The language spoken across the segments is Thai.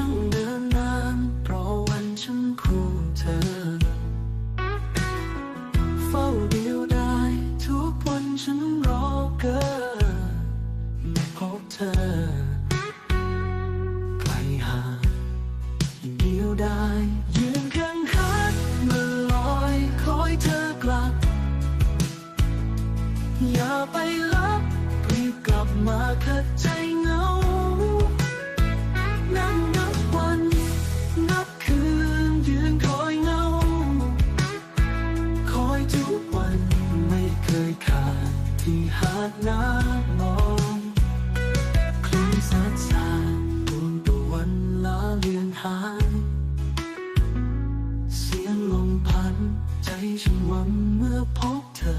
ช่งเดินนานเพราะวันฉันคู่เธอ เฝ้าดียวดายทุกวันฉันรอเกินไม่พบเธอไกลห่างดีวดายยืนข้างคัดมาลอยคอยเธอกลับ อย่าไปลับรีบกลับมาขัดใจเงา ยงลมพัดใจฉันหวันเมื่อพบเธอ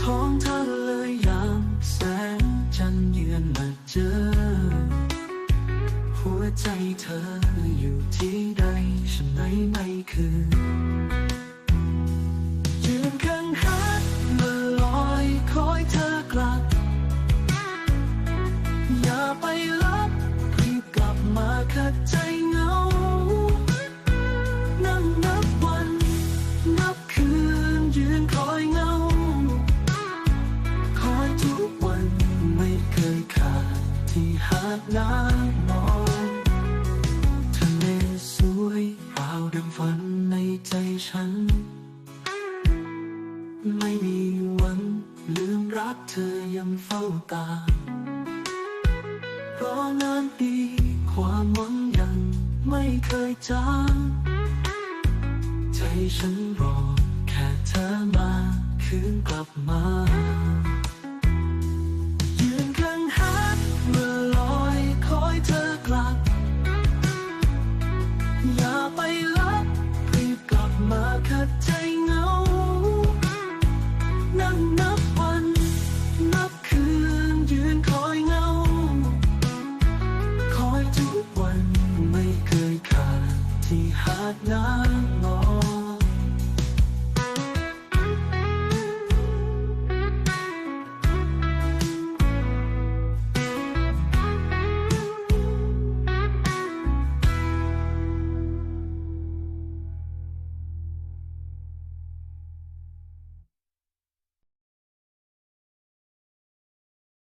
ท้องเธอเลยยามแสงจันเยือนมาเจอ หัวใจเธออยู่ที่ใดฉันไหนไม่คืน ดน้ำมองทะเลสวยราวดังฝันในใจฉัน ไม่มีวันลืมรักเธอยังเฝ้าตามรอนานปีความหวังยังไม่เคยจางใจฉันรอแค่เธอมาคืนกลับมา